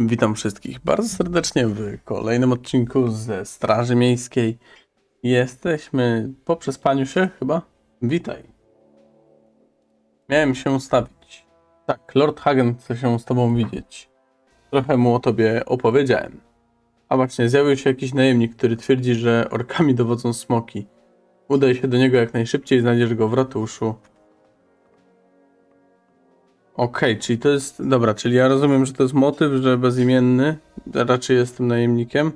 Witam wszystkich bardzo serdecznie w kolejnym odcinku ze Straży Miejskiej. Jesteśmy po przespaniu się chyba? Witaj. Miałem się ustawić. Tak, Lord Hagen chce się z tobą widzieć. Trochę mu o tobie opowiedziałem. A właśnie, zjawił się jakiś najemnik, który twierdzi, że orkami dowodzą smoki. Udaj się do niego jak najszybciej, znajdziesz go w ratuszu. Okej, czyli to jest. Dobra, czyli ja rozumiem, że to jest motyw, że bezimienny. Raczej jestem najemnikiem.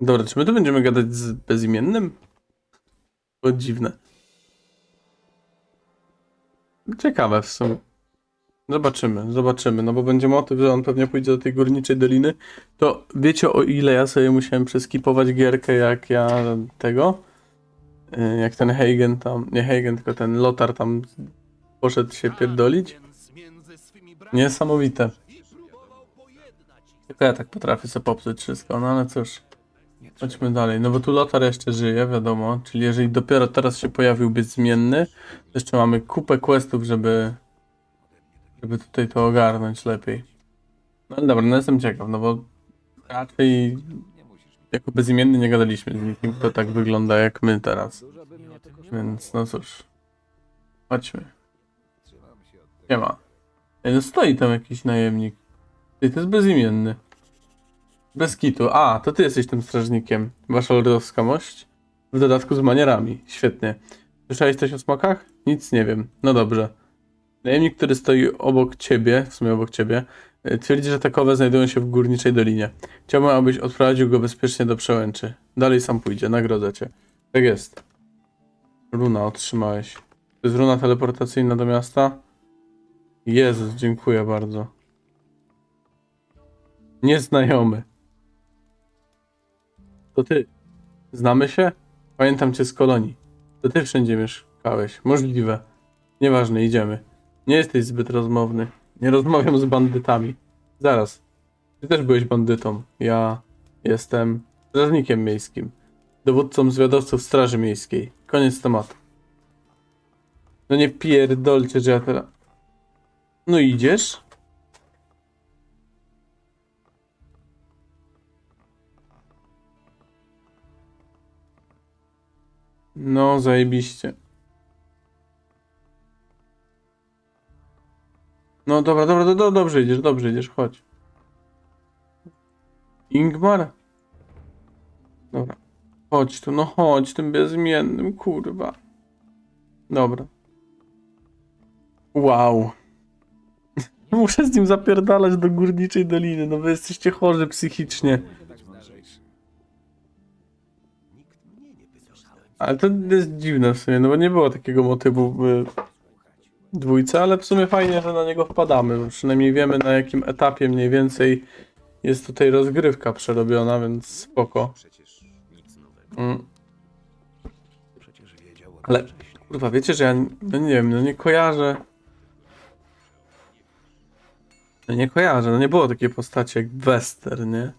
Dobra, czy my tu będziemy gadać z bezimiennym? To dziwne. Ciekawe w sumie. Zobaczymy, zobaczymy, no bo będzie motyw, że on pewnie pójdzie do tej górniczej doliny. To wiecie o ile ja sobie musiałem przeskipować gierkę, jak ja tego? Y, Jak ten Hagen tam, nie Hagen, tylko ten Lotar tam poszedł się pierdolić. Niesamowite. Tylko ja tak potrafię sobie popsuć wszystko, no ale cóż. Chodźmy dalej, no bo tu Lotar jeszcze żyje, wiadomo, czyli jeżeli dopiero teraz się pojawił bezimienny, to jeszcze mamy kupę questów, żeby żeby tutaj to ogarnąć lepiej. No ale dobra, no jestem ciekaw, no bo raczej jako bezimienny nie gadaliśmy z nikim, kto tak wygląda jak my teraz. Więc no cóż. Chodźmy. Nie ma. Ej, no stoi tam jakiś najemnik. Ty, to jest bezimienny. Bez kitu. A, to ty jesteś tym strażnikiem. Wasza lordowska mość. W dodatku z manierami. Świetnie. Słyszałeś coś o smokach? Nic nie wiem. No dobrze. Najemnik, który stoi obok ciebie, w sumie obok ciebie, y, twierdzi, że takowe znajdują się w górniczej dolinie. Chciałbym, abyś odprowadził go bezpiecznie do przełęczy. Dalej sam pójdzie, nagrodzę cię. Tak jest. Runa otrzymałeś. To jest runa teleportacyjna do miasta? Jezus, dziękuję bardzo. Nieznajomy. To ty. Znamy się? Pamiętam cię z kolonii. To ty wszędzie mieszkałeś. Możliwe. Nieważne, idziemy. Nie jesteś zbyt rozmowny. Nie rozmawiam z bandytami. Zaraz. Ty też byłeś bandytą. Ja jestem strażnikiem miejskim. Dowódcą zwiadowców Straży Miejskiej. Koniec tematu. No nie pierdolcie, że ja teraz... No idziesz? No, zajebiście. No dobra, dobra, dobra, dobrze idziesz, dobrze idziesz, chodź. Ingmar? Dobra. Chodź tu, no chodź tym bezimiennym, kurwa. Dobra. Wow. Muszę z nim zapierdalać do górniczej doliny, no wy jesteście chorzy psychicznie. Ale to jest dziwne w sumie, no bo nie było takiego motywu w dwójce, ale w sumie fajnie, że na niego wpadamy. bo Przynajmniej wiemy na jakim etapie mniej więcej jest tutaj rozgrywka przerobiona, więc spoko. Mm. Ale kurwa, wiecie, że ja no nie wiem, no nie kojarzę. No nie kojarzę, no nie było takiej postaci jak Wester, nie?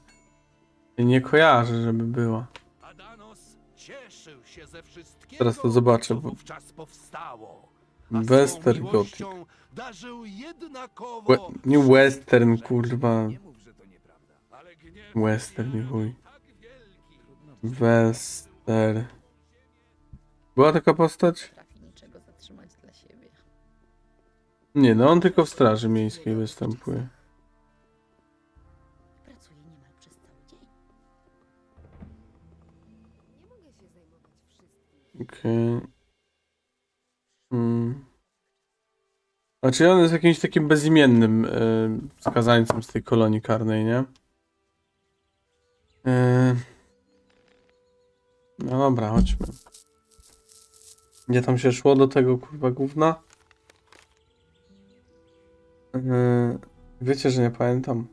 Nie kojarzę, żeby była. Adanos cieszył się ze wszystkiego, Teraz to zobaczę, co bo- wówczas powstało. A Wester swą Gothic. miłością Darzył jednakowo We, nie western, kurwa. ale gniew Western, nie chuj. tak wielki. Wester. Była taka postać? Nie, no on tylko w Straży Miejskiej występuje. Niemal przez cały dzień. Okej. Hmm. Znaczy on jest jakimś takim bezimiennym y, skazańcem z tej kolonii karnej, nie? Y, no dobra, chodźmy. Gdzie tam się szło do tego kurwa gówna? Y, wiecie, że nie pamiętam.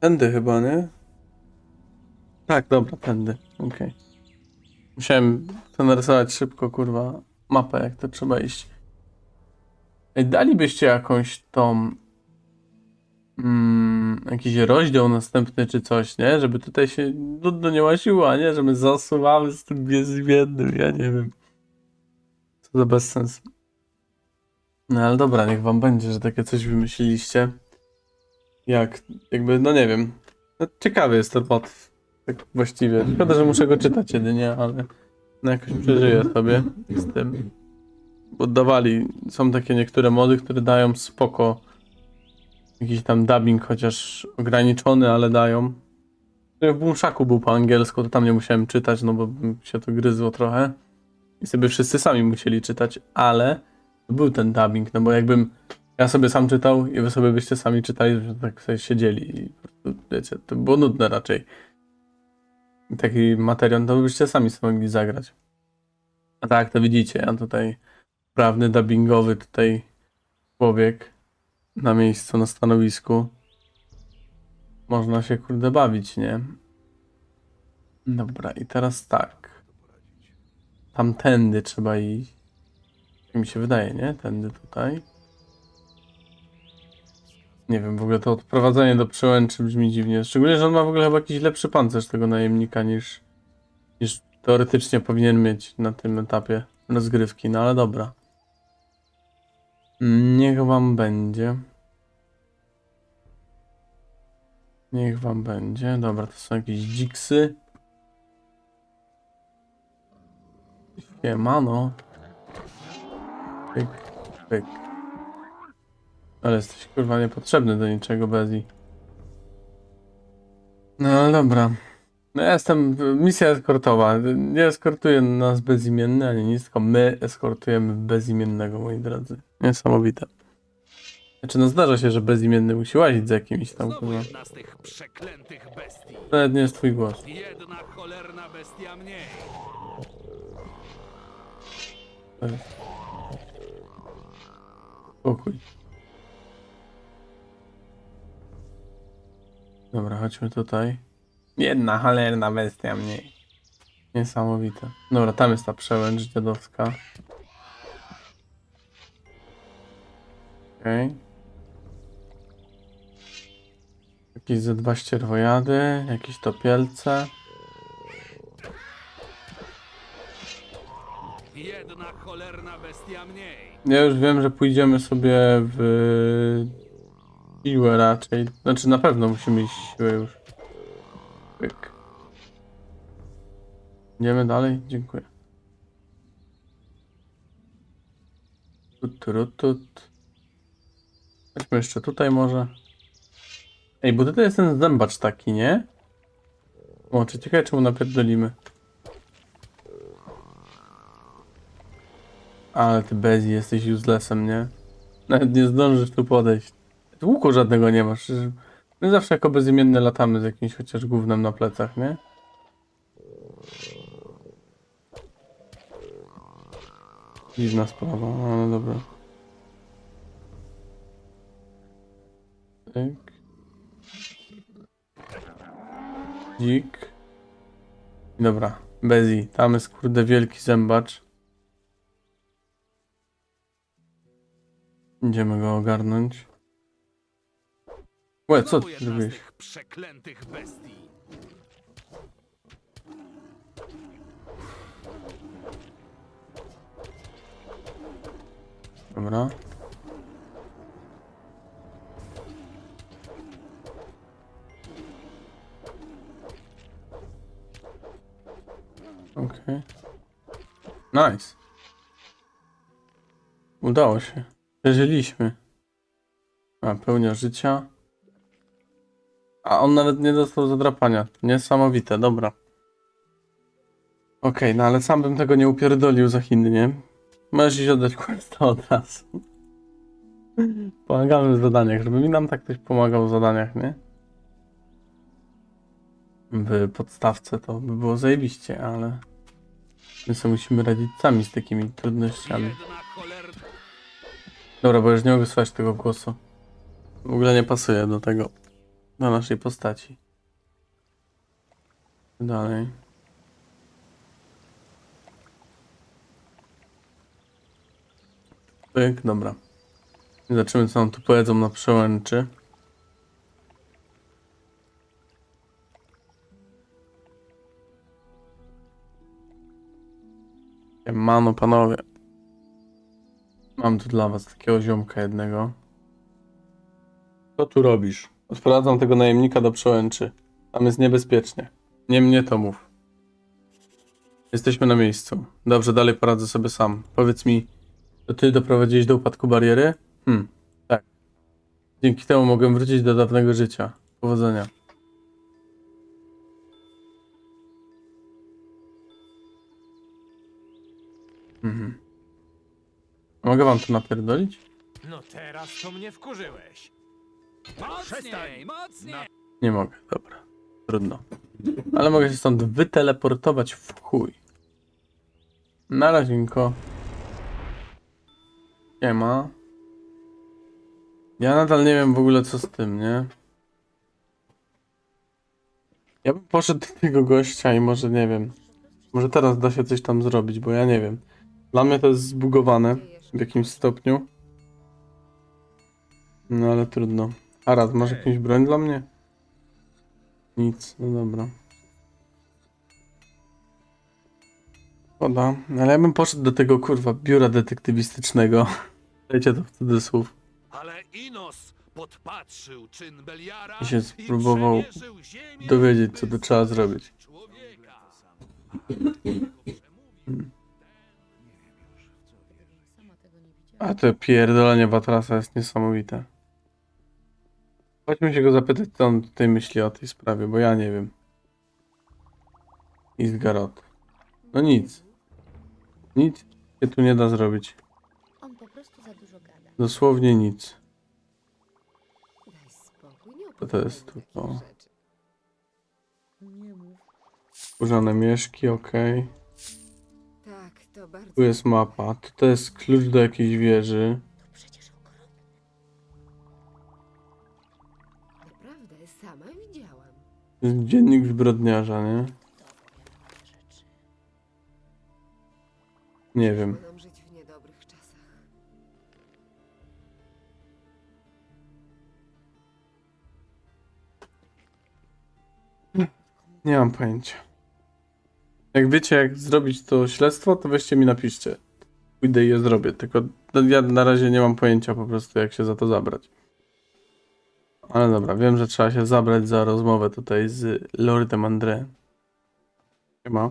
Tędy chyba, nie? Tak, dobra, tędy. Okej. Musiałem to narysować szybko, kurwa, mapę, jak to trzeba iść. Dalibyście jakąś tą... Mm, jakiś rozdział następny czy coś, nie? Żeby tutaj się nudno nie łaziło, a nie? Że my zasuwamy z tym bezimiennym, ja nie wiem. Co za bezsens. No ale dobra, niech wam będzie, że takie coś wymyśliliście. Jak, jakby, no nie wiem. No, ciekawy jest ten motyw. Tak właściwie. Szkoda, że muszę go czytać jedynie, ale no jakoś przeżyję sobie z tym. Bo dawali, są takie niektóre mody, które dają spoko jakiś tam dubbing, chociaż ograniczony, ale dają. W Boomshaku był po angielsku, to tam nie musiałem czytać, no bo się to gryzło trochę. I sobie wszyscy sami musieli czytać, ale był ten dubbing, no bo jakbym ja sobie sam czytał i wy sobie byście sami czytali, że tak sobie siedzieli i po prostu, wiecie, to było nudne raczej. Taki materiał, to byście sami sobie mogli zagrać. A tak, to widzicie, ja tutaj prawny, dubbingowy tutaj człowiek na miejscu, na stanowisku. Można się kurde bawić, nie? Dobra, i teraz tak. Tamtędy trzeba iść. Tak mi się wydaje, nie? Tędy tutaj. Nie wiem, w ogóle to odprowadzenie do przełęczy brzmi dziwnie. Szczególnie, że on ma w ogóle chyba jakiś lepszy pancerz tego najemnika niż, niż teoretycznie powinien mieć na tym etapie rozgrywki, no ale dobra. Mm, Niech wam będzie. Niech wam będzie. Dobra, to są jakieś dziksy. Siemano. Pyk, pyk. Ale jesteś kurwa niepotrzebny do niczego Bezi. No ale dobra. No ja jestem, misja eskortowa. Nie eskortuje nas bezimienny ani nic, tylko my eskortujemy bezimiennego, moi drodzy. Niesamowite. Znaczy no zdarza się, że bezimienny musi łazić za jakimiś tam Znowu kurwa. jedna z tych przeklętych bestii. To Nawet nie jest twój głos. Jedna cholerna bestia mniej. To jest- Spokój. Dobra, chodźmy tutaj. Jedna cholerna bestia mniej. Niesamowite. Dobra, tam jest ta przełęcz dziadowska. Okej. Jakieś ze dwa ścierwojady, jakieś topielce. Jedna cholerna bestia mniej. Ja już wiem, że pójdziemy sobie w siłę raczej. Znaczy na pewno musimy iść w siłę już. Pyk. Idziemy dalej? Dziękuję. Tut, tut, tut. Chodźmy jeszcze tutaj może. Ej, bo tutaj jest ten zębacz taki, nie? O, czy ciekawe czemu napierdolimy. Ale ty Bezi jesteś uselessem, nie? Nawet nie zdążysz tu podejść. Łuku żadnego nie masz. My zawsze jako bezimienny latamy z jakimś chociaż gównem na plecach, nie? Dziwna sprawa, no dobra. Tyk. Dzik. Dobra, Bezi, tam jest kurde wielki zębacz. Idziemy go ogarnąć. Łe, co ty zrobiłeś? tych przeklętych bestii. Dobra. Okej. Nice. Udało się. Przeżyliśmy. A, pełnia życia. A on nawet nie dostał zadrapania. Niesamowite, dobra. Okej, no ale sam bym tego nie upierdolił za Chiny, nie? Możesz iść oddać questa od razu. Pomagamy w zadaniach, żeby mi nam tak ktoś pomagał w zadaniach, nie? W podstawce to by było zajebiście, ale my sobie musimy radzić sami z takimi trudnościami. Dobra, bo już nie mogę słuchać tego głosu. W ogóle nie pasuje do tego, do naszej postaci. Dalej. Pyk, dobra. Zobaczymy, co nam tu powiedzą na przełęczy. Mano, panowie. Mam tu dla was takiego ziomka jednego. Co tu robisz? Odprowadzam tego najemnika do przełęczy. Tam jest niebezpiecznie. Nie mnie to mów. Jesteśmy na miejscu. Dobrze, dalej poradzę sobie sam. Powiedz mi, to ty doprowadziłeś do upadku bariery? Hmm, tak. Dzięki temu mogę wrócić do dawnego życia. Powodzenia. Mhm. Mogę wam to napierdolić? No teraz to mnie wkurzyłeś. Mocniej, mocniej! Nie mogę, dobra. Trudno. Ale mogę się stąd wyteleportować w chuj. Na razinko. Nie ma. Ja nadal nie wiem w ogóle co z tym, nie? Ja bym poszedł do tego gościa i może nie wiem. Może teraz da się coś tam zrobić, bo ja nie wiem. Dla mnie to jest zbugowane w jakimś stopniu. No ale trudno. Arad, masz jakąś broń dla mnie? Nic, no dobra. Szkoda, ale ja bym poszedł do tego kurwa biura detektywistycznego. Dajcie to w cudzysłów. Ale Inos podpatrzył czyn Beliara I się spróbował dowiedzieć, co bez trzeba zrobić. Człowieka. A to pierdolenie Batrasa jest niesamowite. Chodźmy się go zapytać, co on tutaj myśli o tej sprawie, bo ja nie wiem. Izgarot. No nic. Nic się tu nie da zrobić. On po prostu za dużo gada. Dosłownie nic. Daj spokój, nie To to opowiadaj jest mi tu, takich to. rzeczy. Nie mów. Kurzane mieszki, okej. Bardzo... Tu jest mapa. To jest klucz do jakiejś wieży. To przecież okropne. Naprawdę, sama widziałam. To jest dziennik zbrodniarza, nie? Rzeczy. Nie wiem. Przyszło nam żyć w niedobrych czasach. Nie mam pojęcia. Jak wiecie, jak zrobić to śledztwo, to weźcie mi napiszcie. Pójdę i je zrobię. Tylko no, ja na razie nie mam pojęcia po prostu, jak się za to zabrać. Ale dobra, wiem, że trzeba się zabrać za rozmowę tutaj z Lordem André. Nie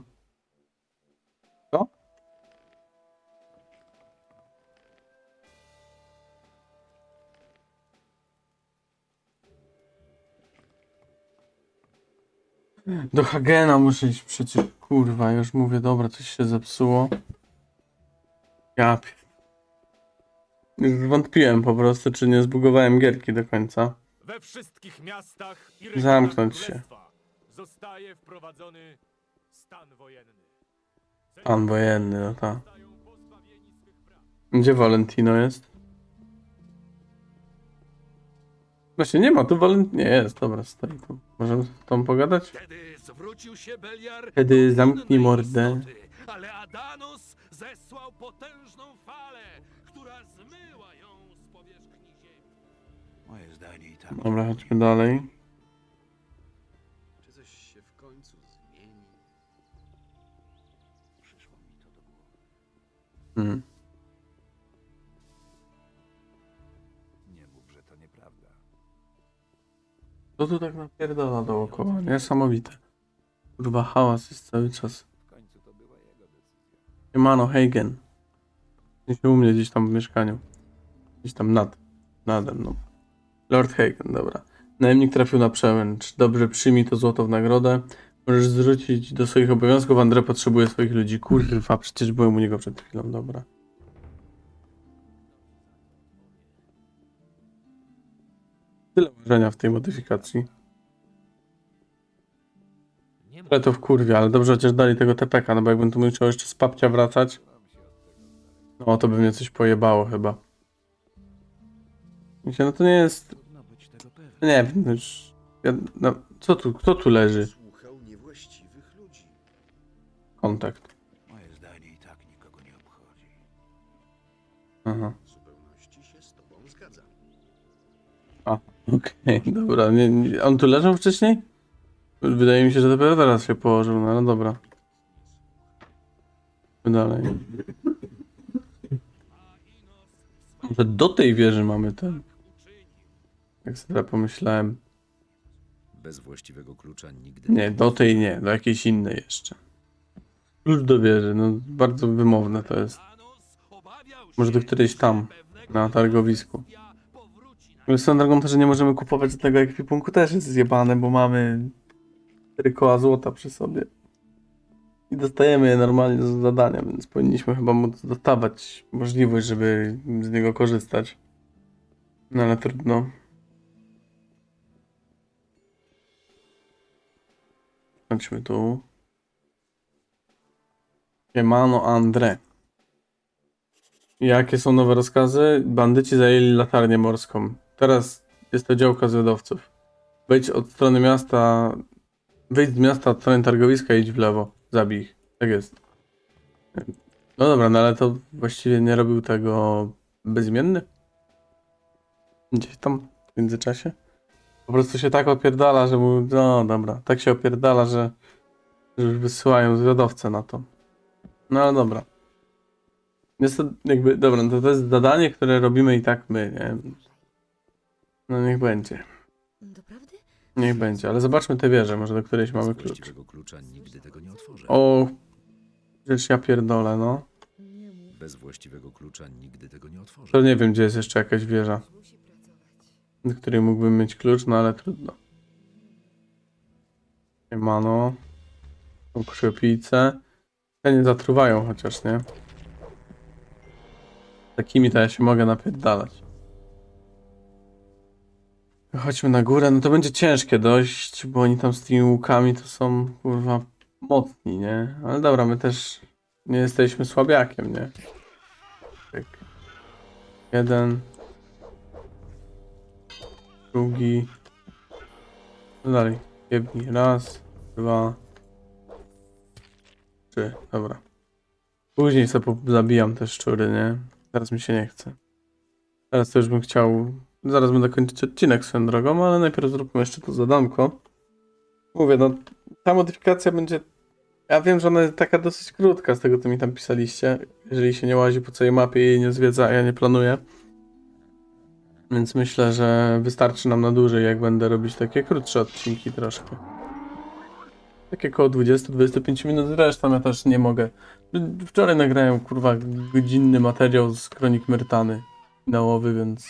Do Hagena muszę iść przecież, kurwa, już mówię, dobra, coś się zepsuło. Ja Zwątpiłem po prostu, czy nie zbugowałem gierki do końca. We wszystkich miastach i Zamknąć się. Zostaje wprowadzony stan wojenny. Stan wojenny, no tak. Gdzie Valentino jest? Właśnie nie ma, tu Valentino... Nie, jest, dobra, stoi tu. Możemy z tą pogadać? Wtedy zwrócił się Beliar Wtedy do zamknij innej mordę. istoty, ale Adanos zesłał potężną falę, która zmyła ją z powierzchni ziemi. Moje zdanie i tak. Dobra, chodźmy dalej. Czy coś się w końcu zmieni? Przyszło mi to do głowy. Hmm. Co tu tak napierdala dookoła? Niesamowite. Kurwa, hałas jest cały czas. Siemano, Hagen. Gdzieś u mnie, gdzieś tam w mieszkaniu. Gdzieś tam nad, nade mną. Lord Hagen, dobra. Najemnik trafił na przełęcz. Dobrze, przyjmij to złoto w nagrodę. Możesz zwrócić do swoich obowiązków. André potrzebuje swoich ludzi. Kurwa, przecież byłem u niego przed chwilą, dobra. Tyle uważania w tej modyfikacji. Ale to w kurwie, ale dobrze chociaż dali tego TPK, no bo jakbym tu musiał jeszcze z papcia wracać, no to by mnie coś pojebało chyba. Myślę, no to nie jest, nie wiem, no już, ja, no, co tu, kto tu leży? Kontakt. Moje zdanie i tak nikogo nie obchodzi. Aha, W zupełności się z tobą zgadzam. Okej, dobra, nie, nie, on tu leżał wcześniej? Wydaje mi się, że dopiero teraz się położył, no ale dobra. Dalej. A Może do tej wieży mamy ten. Jak sobie pomyślałem. Bez właściwego klucza nigdy Nie, do tej nie, do jakiejś innej jeszcze. Klucz do wieży, no bardzo wymowne to jest. Może do którejś tam, na targowisku. Swoją drogą to, że nie możemy kupować tego ekwipunku też jest zjebane, bo mamy 4 koła złota przy sobie. I dostajemy je normalnie z zadania, więc powinniśmy chyba móc dostawać możliwość, żeby z niego korzystać. No ale trudno. Chodźmy tu. Siemano Andre. Jakie są nowe rozkazy? Bandyci zajęli latarnię morską. Teraz jest to działka zwiadowców. Wejdź od strony miasta. Wyjdź z miasta od strony targowiska i idź w lewo. Zabij ich. Tak jest. No dobra, no ale to właściwie nie robił tego bezimienny? Gdzieś tam w międzyczasie? Po prostu się tak opierdala, że mu. No dobra, tak się opierdala, że, że już wysyłają zwiadowcę na to. No ale dobra. Jest to jakby, dobra, no to, to jest zadanie, które robimy i tak my, nie? No niech będzie. Doprawdy? Niech będzie, ale zobaczmy te wieże, może do którejś mamy klucz. właściwego klucza nigdy tego nie otworzę. O, przecież ja pierdolę, no. Nie mów. Bez właściwego klucza nigdy tego nie otworzę. To nie wiem, gdzie jest jeszcze jakaś wieża, Musi pracować. do której mógłbym mieć klucz, no ale trudno. Siemano. Są krzepice. Te nie zatruwają chociaż, nie? Takimi to ja się mogę napierdalać. Chodźmy na górę, no to będzie ciężkie dość, bo oni tam z tymi łukami to są, kurwa, mocni, nie? Ale dobra, my też nie jesteśmy słabiakiem, nie? Tak. Jeden. Drugi. No dalej. Jebnij. Raz, dwa, trzy. Dobra. Później sobie zabijam te szczury, nie? Teraz mi się nie chce. Teraz to już bym chciał. Zaraz będę kończyć odcinek swoją drogą, ale najpierw zróbmy jeszcze to zadanko. Mówię, no ta modyfikacja będzie. Ja wiem, że ona jest taka dosyć krótka z tego, co mi tam pisaliście. Jeżeli się nie łazi po całej mapie i jej nie zwiedza, ja nie planuję. Więc myślę, że wystarczy nam na dłużej, jak będę robić takie krótsze odcinki troszkę. Takie koło 20-25 minut, zresztą ja też nie mogę. Wczoraj nagrałem, kurwa, godzinny materiał z Kronik Myrtany finałowy, więc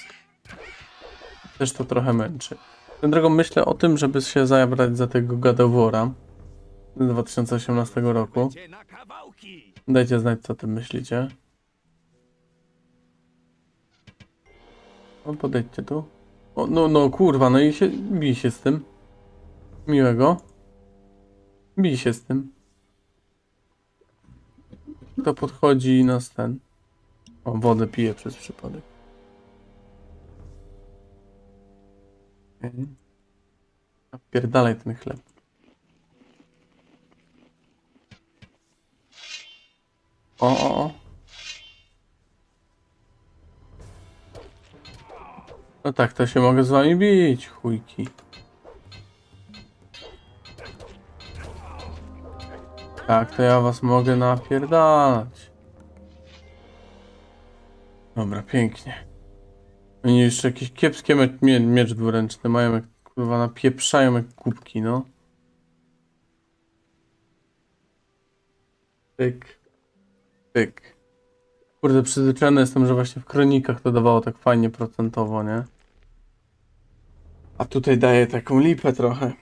też to trochę męczy. Swoją drogą myślę o tym, żeby się zabrać za tego War'a z 2018 roku. Dajcie znać, co o tym myślicie. O, podejdźcie tu. O, no, no, kurwa, no i się, bij się z tym. Miłego. Bij się z tym. To podchodzi nas ten. O, wodę pije przez przypadek. Okay. Pierdalaj ten chleb. O, o, o. No tak, to się mogę z wami bić, chujki. Tak, to ja was mogę napierdalać. Dobra, pięknie. Oni jeszcze jakieś kiepskie mie mie miecz dwuręczny mają, jak kurwa napieprzają jak kubki, no. Pyk. Pyk. Kurde, przyzwyczajony jestem, że właśnie w kronikach to dawało tak fajnie procentowo, nie? A tutaj daje taką lipę trochę.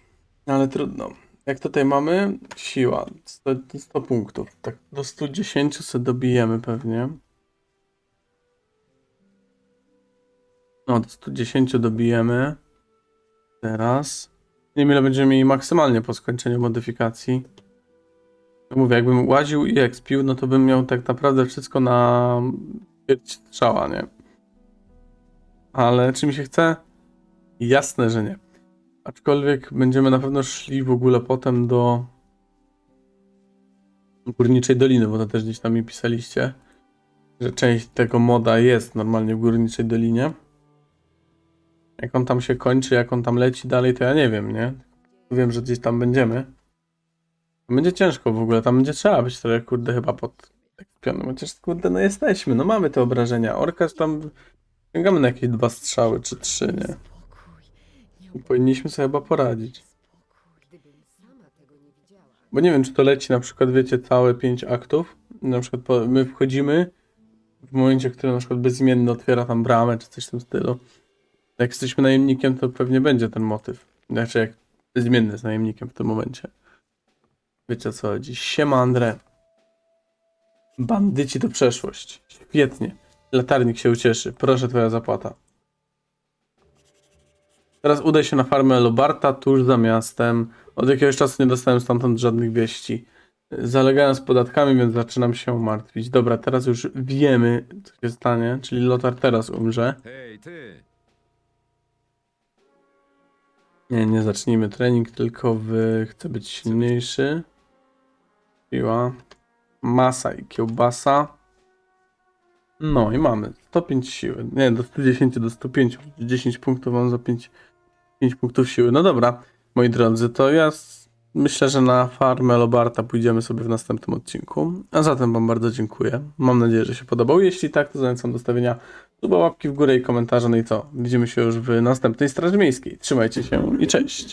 Ale trudno. Jak tutaj mamy? Siła. 100, 100 punktów. Tak do 110 sobie dobijemy pewnie. No, do 110 dobijemy. Teraz. Nie wiem ile będziemy mieli maksymalnie po skończeniu modyfikacji. No Mówię, jakbym łaził i expił, no to bym miał tak naprawdę wszystko na strzała, nie? Ale czy mi się chce? Jasne, że nie. Aczkolwiek będziemy na pewno szli w ogóle potem do Górniczej Doliny, bo to też gdzieś tam mi pisaliście, że część tego moda jest normalnie w Górniczej Dolinie. Jak on tam się kończy, jak on tam leci dalej, to ja nie wiem, nie? Wiem, że gdzieś tam będziemy. Będzie ciężko w ogóle, tam będzie trzeba być trochę, kurde, chyba pod ekspionem, chociaż kurde, no jesteśmy, no mamy te obrażenia. Orkarz tam Sięgamy na jakieś dwa strzały czy trzy, nie? I powinniśmy sobie chyba poradzić. Bo nie wiem, czy to leci na przykład, wiecie, całe pięć aktów. Na przykład po, my wchodzimy w momencie, w którym na przykład bezimienny otwiera tam bramę, czy coś w tym stylu. Jak jesteśmy najemnikiem, to pewnie będzie ten motyw. Znaczy, jak bezimienny jest najemnikiem w tym momencie. Wiecie o co chodzi. Siema, Andre. Bandyci to przeszłość. Świetnie. Latarnik się ucieszy. Proszę, twoja zapłata. Teraz udaj się na farmę Lobarta, tuż za miastem. Od jakiegoś czasu nie dostałem stamtąd żadnych wieści. Zalegają z podatkami, więc zaczynam się martwić. Dobra, teraz już wiemy, co się stanie, czyli Lotar teraz umrze. Hej, ty! Nie, nie zacznijmy trening, tylko w... chcę być silniejszy. Siła. Masa i kiełbasa. No i mamy 105 siły. Nie, do 110 do 105. 10 punktów mam za 5, 5 punktów siły. No dobra, moi drodzy, to ja myślę, że na farmę Lobarta pójdziemy sobie w następnym odcinku. A zatem wam bardzo dziękuję. Mam nadzieję, że się podobał. Jeśli tak, to zachęcam do stawienia suba, łapki w górę i komentarza. No i co? Widzimy się już w następnej Straży Miejskiej. Trzymajcie się i cześć!